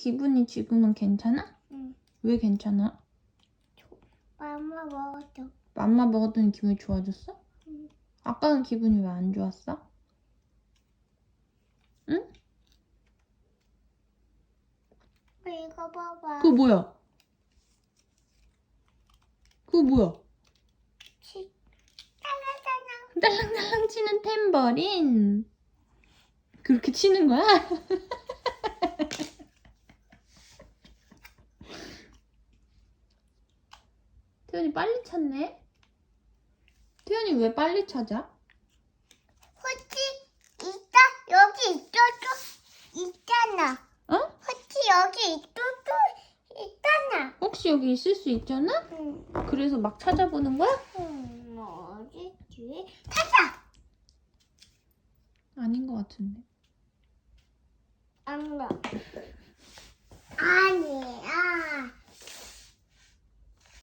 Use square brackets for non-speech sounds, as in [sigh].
기분이 지금은 괜찮아? 응. 왜 괜찮아? 맘마 먹었어. 맘마 먹었더니 기분이 좋아졌어? 응. 아까는 기분이 왜 안 좋았어? 응? 이거 봐봐. 그거 뭐야? 그거 뭐야? 치. 딸랑딸랑. 딸랑딸랑 치는 탬버린. 그렇게 치는 거야? [laughs] 태연이 빨리 찾네? 태연이 왜 빨리 찾아? 호치 있다 여기 있어도 있잖아. 어? 호치 여기 있어도 있잖아. 혹시 여기 있을 수 있잖아? 응. 그래서 막 찾아보는 거야? 음, 어디지? 찾아. 아닌 것 같은데. 안 가.